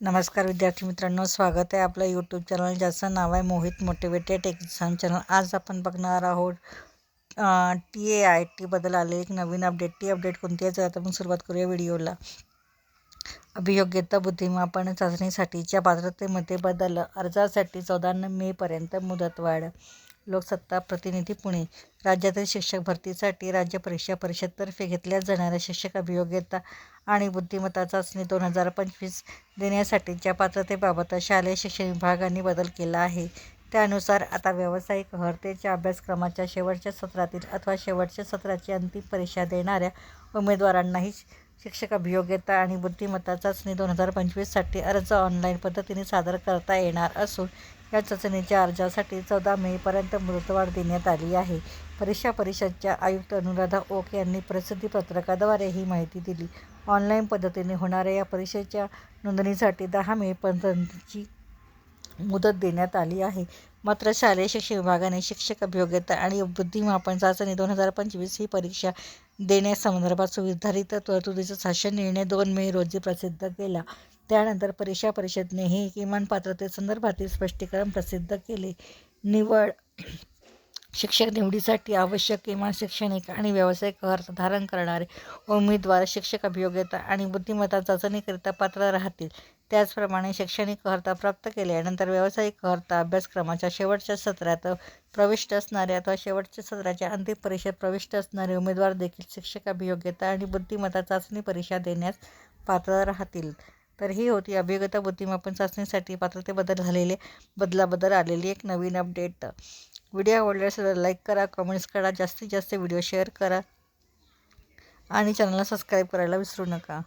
नमस्कार विद्यार्थी मित्रांनो स्वागत आहे आपलं यूट्यूब चॅनल ज्याचं नाव आहे मोहित मोटिवेटेड एक्झाम चॅनल आज आपण बघणार आहोत टी ए आय टीबद्दल आले एक नवीन अपडेट टी अपडेट कोणती आहे? तर आपण सुरुवात करूया व्हिडिओला. अभियोग्यता बुद्धिमापन चाचणीसाठीच्या पात्रतेमध्ये बदल. अर्जासाठी चौदा मेपर्यंत मुदतवाढ. लोकसत्ता प्रतिनिधी पुणे. राज्यातील शिक्षक भरतीसाठी राज्य परीक्षा परिषदतर्फे घेतल्या जाणाऱ्या शिक्षक अभियोग्यता आणि बुद्धिमत्ता चाचणी दोन हजार पंचवीस देण्यासाठीच्या पात्रतेबाबत शालेय शिक्षण विभागाने बदल केला आहे. त्यानुसार आता व्यावसायिक अर्हतेच्या अभ्यासक्रमाच्या शेवटच्या सत्रातील अथवा शेवटच्या सत्राची अंतिम परीक्षा देणाऱ्या उमेदवारांनाही शिक्षक अभियोग्यता आणि बुद्धिमत्ता चाचणी दोन हजार पंचवीससाठी अर्ज ऑनलाईन पद्धतीने सादर करता येणार असून या चाचणीच्या अर्जासाठी चौदा मेपर्यंत मुदतवाढ देण्यात आली आहे. परीक्षा परिषदच्या आयुक्त अनुराधा ओक यांनी प्रसिद्धी पत्रकाद्वारे ही माहिती दिली. ऑनलाईन पद्धतीने होणाऱ्या या परीक्षेच्या नोंदणीसाठी दहा मेपर्यंतची मुदत देण्यात आली आहे. मात्र शालेय शिक्षण विभागाने शिक्षक अभियोग्यता आणि बुद्धिमापन चाचणी दोन हजार पंचवीस ही परीक्षा देण्यासंदर्भात सुविधारित तरतुदीचा शासन निर्णय दोन मे रोजी प्रसिद्ध केला. त्यानंतर परीक्षा परिषदेनेही किमान पात्रतेसंदर्भातील स्पष्टीकरण प्रसिद्ध केले. निवड शिक्षक निवडीसाठी आवश्यक किमान शैक्षणिक आणि व्यावसायिक अर्थ धारण करणारे उमेदवार शिक्षक अभियोग्यता आणि बुद्धिमत्ता चाचणीकरिता पात्र राहतील. त्याचप्रमाणे शैक्षणिक अर्हता प्राप्त केल्यानंतर व्यावसायिक अर्हता अभ्यासक्रमाच्या शेवटच्या सत्रात प्रविष्ट असणारे अथवा शेवटच्या सत्राच्या अंतिम परीक्षेत प्रविष्ट असणारे उमेदवार देखील शिक्षक अभियोग्यता आणि बुद्धिमत्ता चाचणी परीक्षा देण्यास पात्र राहतील. तर ही होती अभियोग्यता बुद्धिमापन चाचणीसाठी पात्रतेबद्दल झालेले बदलाबद्दल आलेली एक नवीन अपडेट. व्हिडिओ आवडल्यास लाईक करा कमेंट्स करा जास्तीत जास्त व्हिडिओ शेअर करा. आणि चॅनलला सबस्क्राईब करायला विसरू नका.